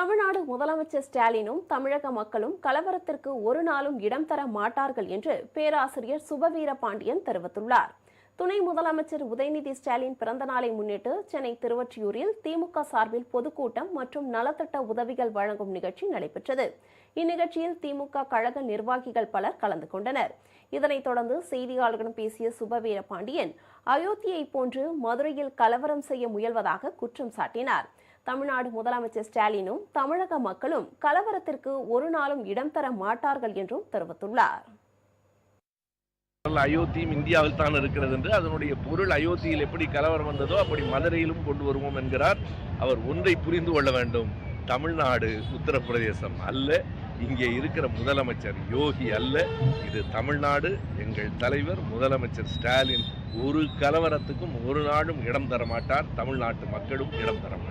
தமிழ்நாடு முதலமைச்சர் ஸ்டாலினும் தமிழக மக்களும் கலவரத்திற்கு ஒரு நாளும் இடம் தர மாட்டார்கள் என்று பேராசிரியர் சுபவீர பாண்டியன் தெரிவித்துள்ளார். துணை முதலமைச்சர் உதயநிதி ஸ்டாலின் பிறந்த நாளை முன்னிட்டு சென்னை திருவொற்றியூரில் திமுக சார்பில் பொதுக்கூட்டம் மற்றும் நலத்திட்ட உதவிகள் வழங்கும் நிகழ்ச்சி நடைபெற்றது. இந்நிகழ்ச்சியில் திமுக கழக நிர்வாகிகள் பலர் கலந்து கொண்டனர். இதனைத் தொடர்ந்து செய்தியாளர்களிடம் பேசிய சுபவீர பாண்டியன் அயோத்தியை போன்று மதுரையில் கலவரம் செய்ய முயல்வதாக குற்றம் சாட்டினார். தமிழ்நாடு முதலமைச்சர் ஸ்டாலினும் தமிழக மக்களும் கலவரத்திற்கு ஒரு நாளும் இடம் தர மாட்டார்கள் என்றும் தெரிவித்துள்ளார். அயோத்தியும் இந்தியாவில் தான் இருக்கிறது என்று அதனுடைய பொருள் அயோத்தியில் எப்படி கலவரம் வந்ததோ அப்படி மதுரையிலும் கொண்டு வருவோம் என்கிறார். அவர் ஒன்றை புரிந்து கொள்ள வேண்டும். தமிழ்நாடு உத்தரப்பிரதேசம் அல்ல இங்கே இருக்கிற முதலமைச்சர் யோகி அல்ல. இது தமிழ்நாடு எங்கள் தலைவர் முதலமைச்சர் ஸ்டாலின் ஒரு கலவரத்துக்கும் ஒரு நாளும் இடம் தர மாட்டார். தமிழ்நாட்டு மக்களும் இடம் தர மாட்டார்.